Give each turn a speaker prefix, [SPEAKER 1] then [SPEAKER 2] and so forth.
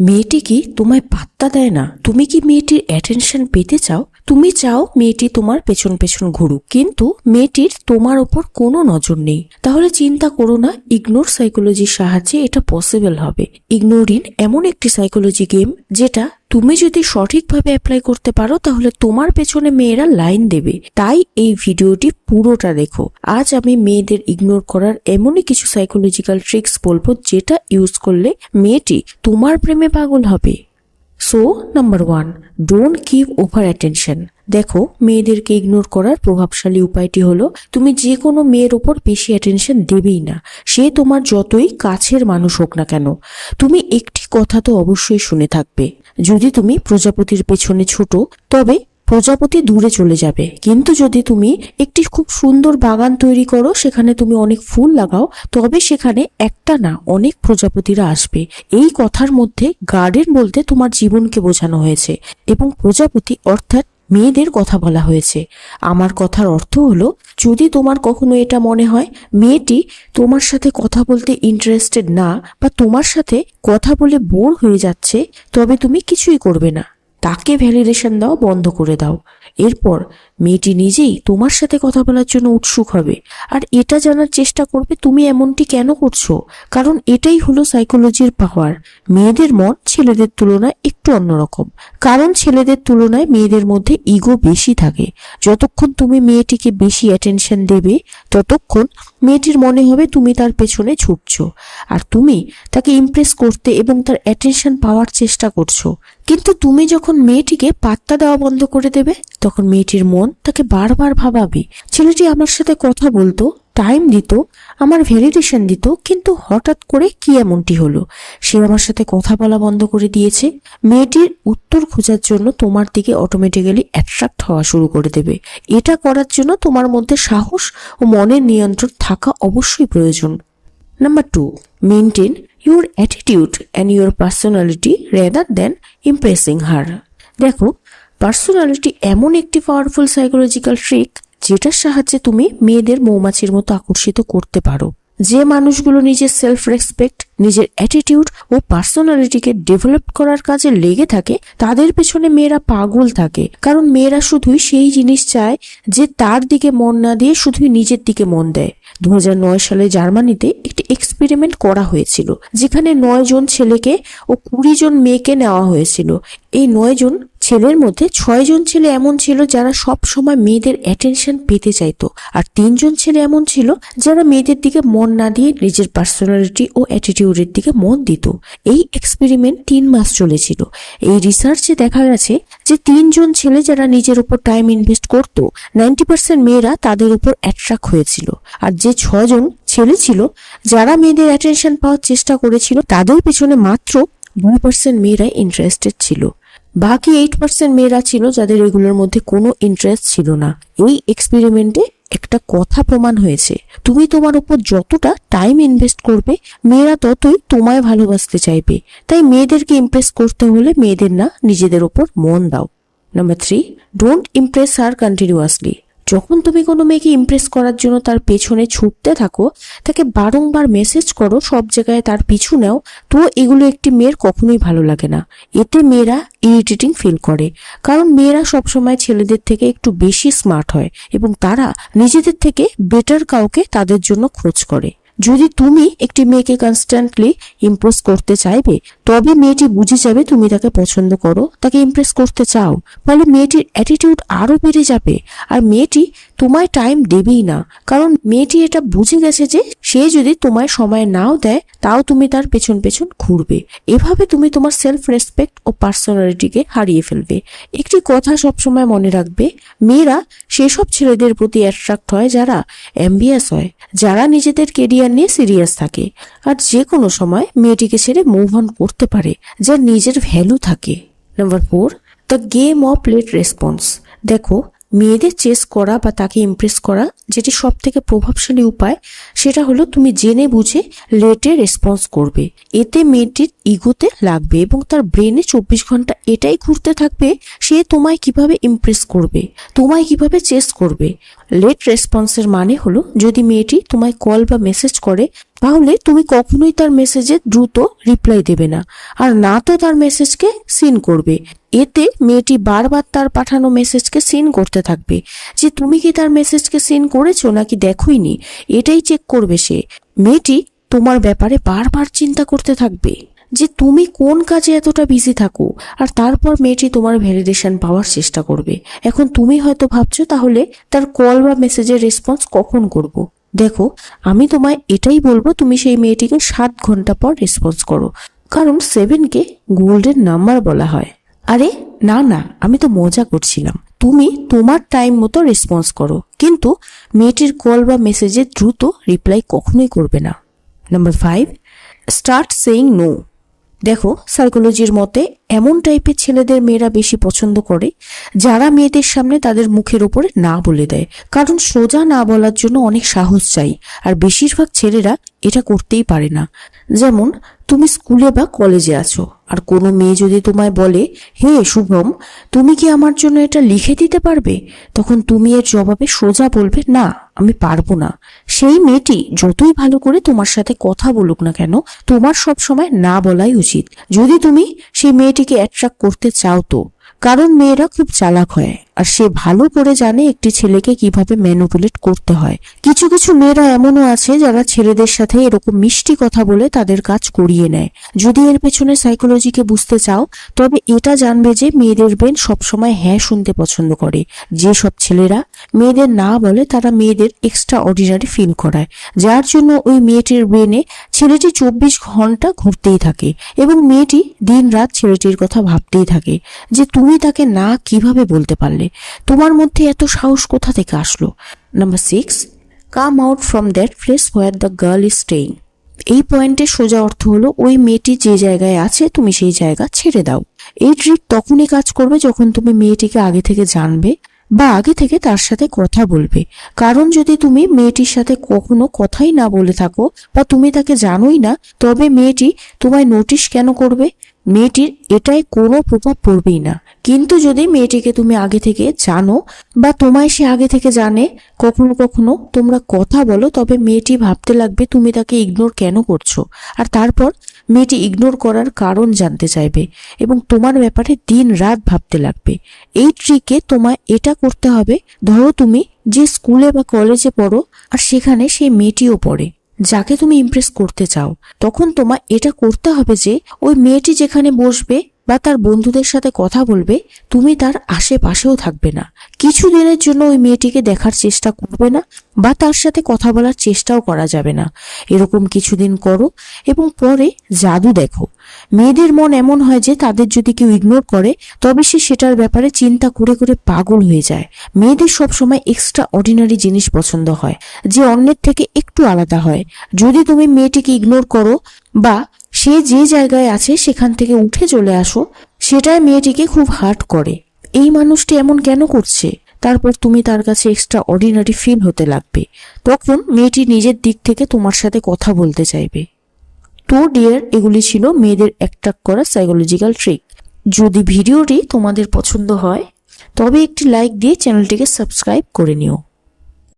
[SPEAKER 1] মেয়েটি কি তোমায় পাত্তা দেয় না? তুমি কি মেয়েটির অ্যাটেনশন পেতে চাও? তুমি চাও মেয়েটি তোমার পেছন পেছন ঘুরুক, কিন্তু মেয়েটির তোমার ওপর কোনো নজর নেই। তাহলে চিন্তা করো না ইগনোর সাইকোলজির সাহায্যে এটা পসিবল হবে। ইগনোরিন এমন একটি সাইকোলজি গেম যেটা তুমি যদি সঠিকভাবে অ্যাপ্লাই করতে পারো, তাহলে তোমার পেছনে মেয়েরা লাইন দেবে। তাই এই ভিডিওটি পুরোটা দেখো। আজ আমি মেয়েদের ইগনোর করার এমনই কিছু সাইকোলজিক্যাল ট্রিক্স বলব, যেটা ইউজ করলে মেয়েটি তোমার প্রেমে পাগল হবে। So number one don't keep over attention দেখো, মেয়েদেরকে ইগনোর করার প্রভাবশালী উপায়টি হলো, তুমি যে কোনো মেয়ের ওপর বেশি অ্যাটেনশন দেবেই না। সে তোমার যতই কাছের মানুষ হোক না কেন, তুমি একটি কথা তো অবশ্যই শুনে থাকবে। যদি তুমি প্রজাপতির পেছনে ছোট, তবে প্রজাপতি দূরে চলে যাবে। কিন্তু যদি তুমি একটি খুব সুন্দর বাগান তৈরি করো, সেখানে তুমি অনেক ফুল লাগাও, তবে সেখানে একটা না, অনেক প্রজাপতিরা আসবে। এই কথার মধ্যে গার্ডেন বলতে তোমার জীবনকে বোঝানো হয়েছে এবং প্রজাপতি অর্থাৎ মেয়েদের কথা বলা হয়েছে। আমার কথার অর্থ হলো, যদি তোমার কখনো এটা মনে হয়, মেয়েটি তোমার সাথে কথা বলতে ইন্টারেস্টেড না বা তোমার সাথে কথা বলে বোর হয়ে যাচ্ছে, তবে তুমি কিছুই করবে না। তাকে ভ্যালিডেশন দাও বন্ধ করে দাও। এরপর মেয়েটি নিজেই তোমার সাথে কথা বলার জন্য উৎসুক হবে। আর এটা জানার চেষ্টা করবে, তুমি এমনটি কেন করছ? কারণ এটাই হলো সাইকোলজির পাওয়ার মেয়েদের মন ছেলেদের তুলনায় একটু অন্যরকম। কারণ ছেলেদের তুলনায় মেয়েদের মধ্যে ইগো বেশি থাকে। যতক্ষণ তুমি মেয়েটিকে বেশি অ্যাটেনশন দেবে, ততক্ষণ মেয়েটির মনে হবে তুমি তার পেছনে ছুটছো। আর তুমি তাকে ইমপ্রেস করতে এবং তার অ্যাটেনশন পাওয়ার চেষ্টা করছ। কিন্তু তুমি যখন মেয়েটিকে পাত্তা দেওয়া বন্ধ করে দেবে, তখন মেয়েটির মন তাকে বারবার ভাবাবে। ছেলেটি আমার সাথে কথা বলতো টাইম দিত, আমার ভ্যালিডেশন দিত, কিন্তু হঠাৎ করে কি এমনটি হলো? সে আমার সাথে কথা বলা বন্ধ করে দিয়েছে। মেয়েটির উত্তর খোঁজার জন্য তোমার দিকে অটোমেটিক্যালি অ্যাট্রাক্ট হওয়া শুরু করে দেবে। এটা করার জন্য তোমার মধ্যে সাহস ও মনের নিয়ন্ত্রণ থাকা অবশ্যই প্রয়োজন। Number two maintain your attitude and your personality rather than impressing her দেখো পার্সোনালিটি এমন একটি পাওয়ারফুল সাইকোলজিক্যাল ট্রিক যেটার সাহায্যে তুমি মেয়েদের মৌমাছির মতো আকর্ষিত করতে পারো। যে মানুষগুলো নিজের সেলফ রেসপেক্ট নিজের অ্যাটিটিউড ও পার্সোনালিটিকে ডেভেলপ করার কাজে লেগে থাকে, তাদের পেছনে মেয়েরা পাগল থাকে। কারণ মেয়েরা শুধুই সেই জিনিস চায় যে তার দিকে মন না দিয়ে শুধুই নিজের দিকে মন দেয়। দু হাজার নয় সালে জার্মানিতে একটি এক্সপেরিমেন্ট করা হয়েছিল, যেখানে নয় জন ছেলেকে ও কুড়ি জন মেয়েকে নেওয়া হয়েছিল। এই নয় জন ছেলের মধ্যে ছয় জন ছেলে এমন ছিল যারা সব সময় মেয়েদের অ্যাটেনশন পেতে চাইতো। আর তিনজন ছেলে এমন ছিল যারা মেয়েদের দিকে মন না দিয়ে নিজের পার্সোনালিটি ও অ্যাটিটিউডের দিকে মন দিত। এই এক্সপেরিমেন্ট তিন মাস চলেছিল। এই রিসার্চে দেখা গেছে যে তিনজন ছেলে যারা নিজের উপর টাইম ইনভেস্ট করত নাইনটি পার্সেন্ট মেয়েরা তাদের উপর অ্যাট্রাক্ট হয়েছিল। আর যে ছজন ছেলে ছিল যারা মেয়েদের অ্যাটেনশন পাওয়ার চেষ্টা করেছিল, তাদের পেছনে মাত্র দুই পার্সেন্ট মেয়েরাই ইন্টারেস্টেড ছিল। বাকি এইট পার্সেন্ট মেয়েরা ছিল যাদের এগুলোর মধ্যে কোনো ইন্টারেস্ট ছিল না। এই এক্সপেরিমেন্টে একটা কথা প্রমাণ হয়েছে। তুমি তোমার উপর যতটা টাইম ইনভেস্ট করবে, মেয়েরা ততই তোমায় ভালোবাসতে চাইবে। তাই মেয়েদেরকে ইমপ্রেস করতে হলে মেয়েদের না নিজেদের ওপর মন দাও। নাম্বার থ্রি ডোন্ট ইমপ্রেস আর কন্টিনিউয়াসলি যখন তুমি কোনো মেয়েকে ইমপ্রেস করার জন্য তার পেছনে ছুটতে থাকো, তাকে বারংবার মেসেজ করো, সব জায়গায় তার পিছু নাও, তো এগুলো একটি মেয়ের কখনোই ভালো লাগে না। এতে মেয়েরা ইরিটেটিং ফিল করে। কারণ মেয়েরা সবসময় ছেলেদের থেকে একটু বেশি স্মার্ট হয় এবং তারা নিজেদের থেকে বেটার কাউকে তাদের জন্য খোঁজ করে। যদি তুমি একটি মেয়েকে কনস্ট্যান্টলি ইমপ্রেস করতে চাইবে, তবে মেয়েটি বুঝে যাবে তুমি তাকে পছন্দ করো, তাকে ইমপ্রেস করতে চাও। ফলে মেয়েটির অ্যাটিটিউড আরও বেড়ে যাবে। আর মেয়েটি তোমায় টাইম দেবেই না। কারণ মেয়েটি এটা বুঝে গেছে যে সে যদি তোমায় সময় নাও দেয়, তাও তুমি তার পেছন পেছন ঘুরবে। এভাবে তুমি তোমার সেলফ রেসপেক্ট ও পার্সোনালিটিকে হারিয়ে ফেলবে। একটি কথা সবসময় মনে রাখবে, মেয়েরা সেসব ছেলেদের প্রতি অ্যাট্রাক্ট হয় যারা অ্যাম্বিয়াস হয়, যারা নিজেদের কেরিয়ার নিয়ে সিরিয়াস থাকে। আর যে কোনো সময় মেয়েটিকে ছেড়ে মুভ অন করতে পারে, যার নিজের ভ্যালু থাকে। Number four the game of late response দেখো মেয়েদের চেস করা বা তাকে ইমপ্রেস করা, যেটি সব থেকে প্রভাবশালী উপায়, সেটা হলো তুমি জেনে বুঝে লেটে রেসপন্স করবে। এতে মেয়েটির ইগোতে লাগবে এবং তার ব্রেনে চব্বিশ ঘণ্টা এটাই ঘুরতে থাকবে, সে তোমায় কীভাবে ইমপ্রেস করবে, তোমায় কীভাবে চেস করবে। লেট রেসপন্সের মানে হলো যদি মেয়েটি তোমায় কল বা মেসেজ করে তাহলে তুমি কখনোই তার মেসেজে দ্রুত রিপ্লাই দেবে না। আর না তো তার মেসেজকে সিন করবে। এতে মেয়েটি বারবার তার পাঠানো মেসেজকে সিন করতে থাকবে। যে তুমি কি তার মেসেজকে সিন করেছ নাকি দেখোইনি, এটাই চেক করবে সে। মেয়েটি তোমার ব্যাপারে বারবার চিন্তা করতে থাকবে যে তুমি কোন কাজে এতটা বিজি থাকো, আর তারপর মেয়েটি তোমার ভ্যালিডেশন পাওয়ার চেষ্টা করবে। এখন তুমি হয়তো ভাবছ তাহলে তার কল বা মেসেজের রেসপন্স কখন করব। দেখো, আমি তোমায় এটাই বলব, তুমি সেই মেয়েটিকে সাত ঘণ্টা পর রেসপন্স করো। কারণ সেভেনকে গোল্ডেন নাম্বার বলা হয়। আরে, না না, আমি তো মজা করছিলাম। তুমি তোমার টাইম মতো রেসপন্স করো। কিন্তু মেয়েটির কল বা মেসেজে দ্রুত রিপ্লাই কখনোই করবে না। Number five start saying no দেখো সাইকোলজির মতে এমন টাইপের ছেলেদের মেয়েরা বেশি পছন্দ করে, যারা মেয়েদের সামনে তাদের মুখের উপরে না বলে দেয়। কারণ সোজা না বলার জন্য অনেক সাহস চাই, আর বেশিরভাগ ছেলেরা এটা করতেই পারে না। যেমন, তুমি স্কুলে বা কলেজে আছো, আর কোনো মেয়ে যদি তোমায় বলে, হে শুভম, তুমি কি আমার জন্য এটা লিখে দিতে পারবে? তখন তুমি এর জবাবে সোজা বলবে, না, আমি পারব না। সেই মেয়েটি যতই ভালো করে তোমার সাথে কথা বলুক না কেন, তোমার সব সময় না বলাই উচিত। যদি তুমি সেই মেয়েটিকে অ্যাট্রাক্ট করতে চাও তো। কারণ মেয়েরা খুব চালাক হয়। আর সে ভালো করে জানে একটি ছেলেকে কীভাবে ম্যানুপুলেট করতে হয়। কিছু কিছু মেয়েরা এমনও আছে যারা ছেলেদের সাথে এরকম মিষ্টি কথা বলে তাদের কাজ করিয়ে নেয়। যদি এর পেছনে সাইকোলজিকে বুঝতে চাও, তবে এটা জানবে যে মেয়েদের ব্রেন সবসময় হ্যাঁ শুনতে পছন্দ করে। যে সব ছেলেরা মেয়েদের না বলে তারা মেয়েদের এক্সট্রা অর্ডিনারি ফিল করায়। যার জন্য ওই মেয়েটির ব্রেনে ছেলেটি চব্বিশ ঘণ্টা ঘুরতেই থাকে এবং মেয়েটি দিন রাত ছেলেটির কথা ভাবতেই থাকে যে তুমি তাকে না কীভাবে বলতে পারলে? তোমার মধ্যে এত সাহস কোথা থেকে আসলো? Number six come out from that place where the girl is staying এই পয়েন্টের সোজা অর্থ হলো, ওই মেয়েটি যে জায়গায় আছে, তুমি সেই জায়গা ছেড়ে দাও। এই ট্রিক তখনই কাজ করবে যখন তুমি মেয়েটিকে আগে থেকে জানবে বা আগে থেকে তার সাথে কথা বলবে। কারণ যদি তুমি মেয়েটির সাথে কখনো কথাই না বলে থাকো বা তুমি তাকে জানোই না, তবে মেয়েটি তোমায় নোটিশ কেন করবে? মেয়েটির এটাই কোনো প্রভাব পড়বেই না। কিন্তু যদি মেয়েটিকে তুমি আগে থেকে জানো বা তোমায় সে আগে থেকে জানে, কখনো কখনো তোমরা কথা বলো, তবে মেয়েটি ভাবতে লাগবে তুমি তাকে ইগনোর কেন করছ। আর তারপর মেয়েটি ইগনোর করার কারণ জানতে চাইবে এবং তোমার ব্যাপারে দিন রাত ভাবতে লাগবে। এই ট্রিকে তোমায় এটা করতে হবে, ধরো তুমি যে স্কুলে বা কলেজে পড়ো, আর সেখানে সেই মেয়েটিও পড়ে। যাকে তুমি ইমপ্রেস করতে চাও, তখন তোমার এটা করতে হবে যে ওই মেয়েটি যেখানে বসবে বা তার বন্ধুদের সাথে কথা বলবে, তুমি তার আশেপাশেও থাকবে না। কিছু দিনের জন্য ওই মেয়েটিকে দেখার চেষ্টা করবে না বা তার সাথে কথা বলার চেষ্টাও করা যাবে না। এরকম কিছুদিন করো এবং পরে জাদু দেখো। মেয়েদের মন এমন হয় যে তাদের যদি কেউ ইগনোর করে, তবে সে সেটার ব্যাপারে চিন্তা করে করে পাগল হয়ে যায়। মেয়েদের সবসময় এক্সট্রা অর্ডিনারি জিনিস পছন্দ হয়, যে অন্যের থেকে একটু আলাদা হয়। যদি তুমি মেয়েটিকে ইগনোর করো বা সে যে জায়গায় আছে সেখান থেকে উঠে চলে আসো। সেটাই মেয়েটিকে খুব হার্ট করে। এই মানুষটি এমন কেন করছে? তারপর তুমি তার কাছে এক্সট্রা অর্ডিনারি ফিল হতে লাগবে। তখন মেয়েটি নিজের দিক থেকে তোমার সাথে কথা বলতে চাইবে। তো ডিয়ার এগুলি ছিল মেয়েদের অ্যাট্রাক্ট করা সাইকোলজিক্যাল ট্রিক যদি ভিডিওটি তোমাদের পছন্দ হয়, তবে একটি লাইক দিয়ে চ্যানেলটিকে সাবস্ক্রাইব করে নিও।